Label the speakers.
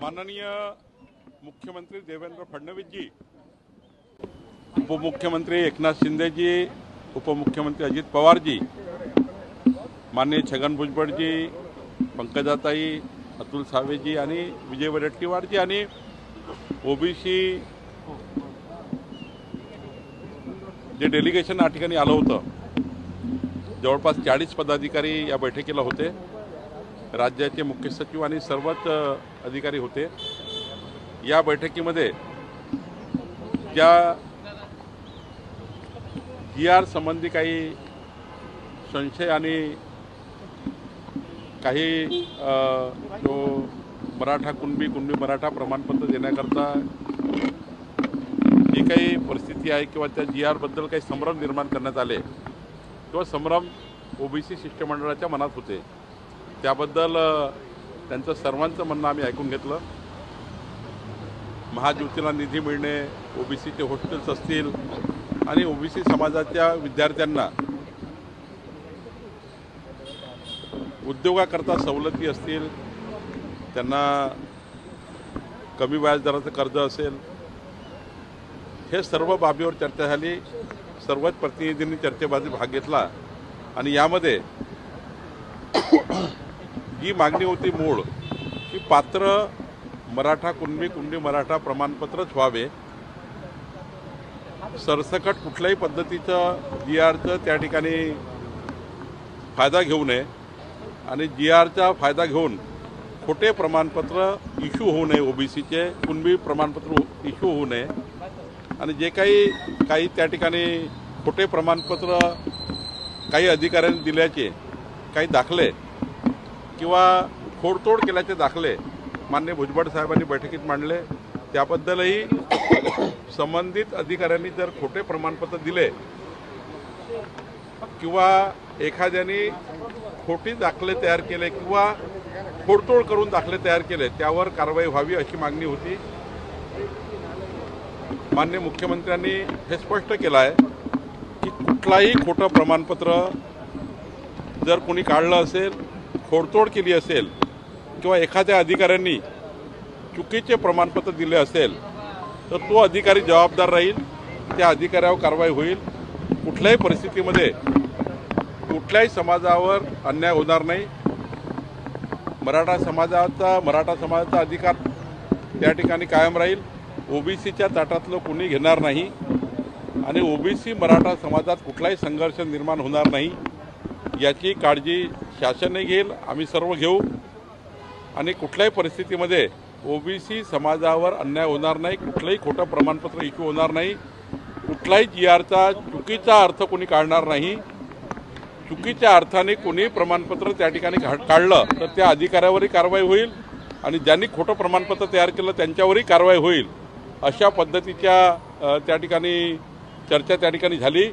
Speaker 1: माननीय मुख्यमंत्री देवेंद्र फडणवीसजी उपमुख्यमंत्री एकनाथ शिंदेजी उपमुख्यमंत्री अजित पवारजी माननीय छगन भुजबळजी पंकजाताई अतुल सावेजी आणि विजय वडेट्टीवारजी आणि ओबीसी जे डेलिगेशन या ठिकाणी आलं होतं जवळपास चाळीस पदाधिकारी या बैठकीला होते. राज्याचे मुख्य सचिव आणि सर्वच अधिकारी होते. या बैठकीमध्ये ज्या जी आर संबंधी काही संशय आणि काही जो मराठा कुणबी कुणबी मराठा प्रमाणपत्र देण्याकरता जी काही परिस्थिती आहे किंवा त्या जी आरबद्दल काही संभ्रम निर्माण करण्यात आले किंवा संभ्रम ओबीसी शिष्टमंडळाच्या मनात होते. त्याबद्दल त्यांचं सर्वांचं म्हणणं आम्ही ऐकून घेतलं. महाज्योतीला निधी मिळणे ओबीसीचे हॉस्टेल्स असतील आणि ओबीसी समाजाच्या विद्यार्थ्यांना उद्योगाकरता सवलती असतील त्यांना कमी व्याजदराचं कर्ज असेल हे सर्व बाबीवर चर्चा झाली. सर्वच प्रतिनिधींनी चर्चेबाजी भाग घेतला आणि यामध्ये ही मागणी होती मूळ की पात्र मराठा कुणबी कुणबी मराठा प्रमाणपत्रच व्हावे. सरसकट कुठल्याही पद्धतीचं जी आरचं त्या ठिकाणी फायदा घेऊ नये आणि जी आरचा फायदा घेऊन खोटे प्रमाणपत्र इश्यू होऊ नये ओबीसीचे कुणबी प्रमाणपत्र इश्यू होऊ नये. आणि जे काही काही त्या ठिकाणी खोटे प्रमाणपत्र काही अधिकाऱ्यांनी दिल्याचे काही दाखले किंवा खोडतोड केल्याचे दाखले मान्य भुजबळ साहेबांनी बैठकीत मांडले. त्याबद्दलही संबंधित अधिकाऱ्यांनी जर खोटे प्रमाणपत्र दिले किंवा एखाद्याने खोटी दाखले तयार केले किंवा खोडतोड करून दाखले तयार केले त्यावर कारवाई व्हावी अशी मागणी होती. मान्य मुख्यमंत्र्यांनी हे स्पष्ट केलं आहे की कुठलाही खोटं प्रमाणपत्र जर कोणी काढलं असेल खोडतोड केली असेल किंवा एखाद्या अधिकाऱ्यांनी चुकीचे प्रमाणपत्र दिले असेल तर तो अधिकारी जबाबदार राहील त्या अधिकाऱ्यावर कारवाई होईल. कुठल्याही परिस्थितीमध्ये कुठल्याही समाजावर अन्याय होणार नाही. मराठा समाजाचा मराठा समाजाचा अधिकार त्या ठिकाणी कायम राहील. ओबीसीच्या ताटातलं कोणी घेणार नाही. आणि ओबीसी मराठा समाजात कुठलाही संघर्ष निर्माण होणार नाही. याची काळजी शासनही घेईल आम्ही सर्व घेऊ. आणि कुठल्याही परिस्थितीमध्ये ओबीसी समाजावर अन्याय होणार नाही कुठलंही खोटं प्रमाणपत्र इश्यू होणार नाही कुठलाही जी आरचा चुकीचा अर्थ कोणी काढणार नाही. चुकीच्या अर्थाने कोणी प्रमाणपत्र त्या ठिकाणी घा- काढलं तर त्या अधिकाऱ्यावरही कारवाई होईल आणि ज्यांनी खोटं प्रमाणपत्र तयार केलं त्यांच्यावरही कारवाई होईल. अशा पद्धतीच्या त्या ठिकाणी चर्चा त्या ठिकाणी झाली.